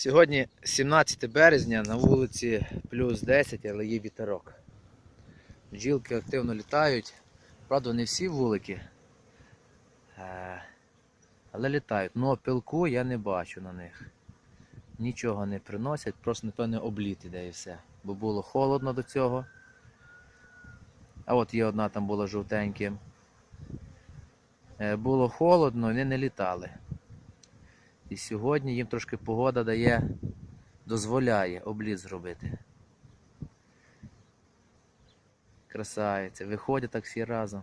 Сьогодні 17 березня на вулиці плюс 10, але є вітерок. Бджілки активно літають. Правда, не всі вулики. Е, Але літають. Ну, пилку я не бачу на них. Нічого не приносять, просто напевне обліт іде і все. Бо було холодно до цього. А от є одна там була жовтенька. Е, Було холодно, вони не літали. І сьогодні їм трошки погода дає, дозволяє обліт зробити. Красавиці. Виходять так всі разом.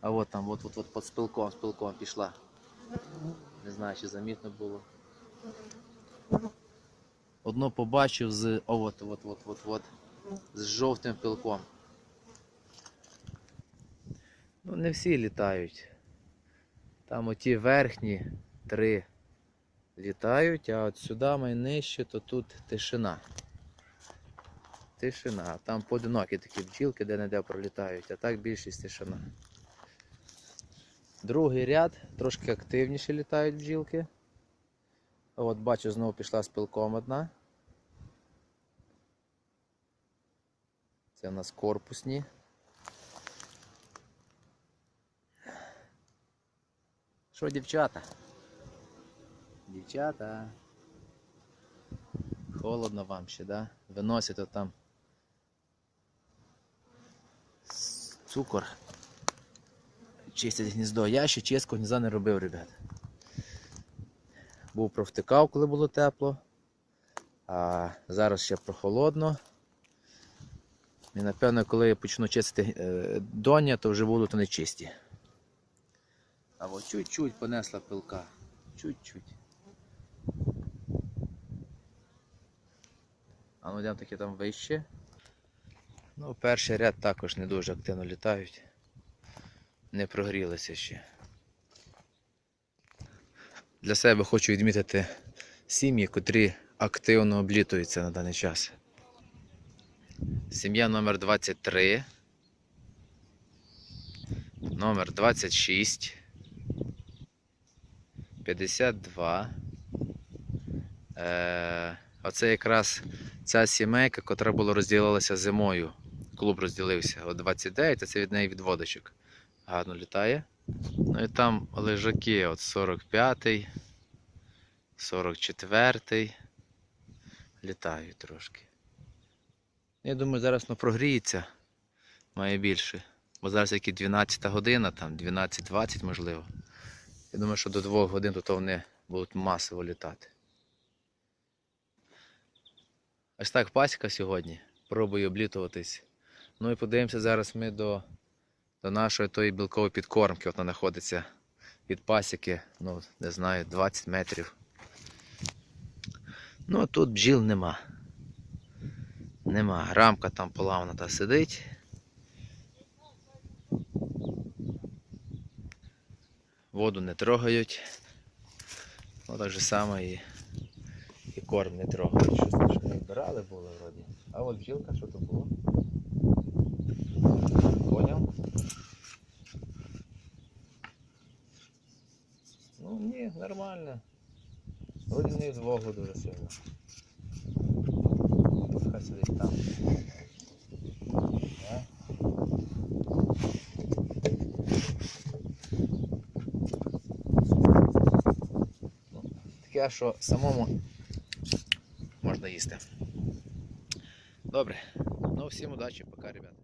А от там, от, от, от під спилком, спилком пішла. Не знаю, чи замітно було. Одно побачив з. О, от, от, от, от, от, з жовтим пилком. Ну, не всі літають. Там оті верхні три літають, а от сюди найнижче, то тут тишина. Тишина. Там поодинокі такі бджілки, де не де пролітають, а так більшість тишина. Другий ряд, трошки активніше літають бджілки. От бачу, знову пішла з пилком одна. Це у нас корпусні. Що, дівчата? Дівчата. Холодно вам ще, да? Виносите там цукор. Чистять гніздо. Я ще чистку гнізда не робив, ребят. Був провтикав, коли було тепло. А зараз ще прохолодно. І напевно, коли я почну чистити е, доня, то вже будуть вони чисті. А от чуть-чуть понесла пилка. Чуть-чуть. А ну йдемо таки там вище. Ну, перший ряд також не дуже активно літають. Не прогрілися ще. Для себе хочу відмітити сім'ї, котрі активно облітуються на даний час. Сім'я номер 23. Номер 26. 52. Е, оце якраз ця сімейка, котра була розділилася зимою. Клуб розділився. От 29, а це від неї відводочок. Гарно літає. Ну і там лежаки, от 45, 44. Літають трошки. Я думаю, зараз воно прогріється. Має більше. Бо зараз які 12 година, там 12-20 можливо. Я думаю, що до 2 годин то вони будуть масово літати. Ось так пасіка сьогодні. Пробую облітуватись. Ну і подивимося зараз ми до, до нашої тої білкової підкормки. От вона знаходиться від пасіки, ну, не знаю, 20 метрів. Ну а тут бджіл нема. Нема. Рамка там поламана та сидить. Воду не трогають. Ну так же само і, і корм не трогають. Щось там не вбирали було вроді. А от бджілка, що то було? Поняв? Ну ні, нормально. Вроді не вдвох дуже сильно. Хай сидить там. Таке, що самому можна їсти. Добре. Ну, всім удачі, пока, ребят.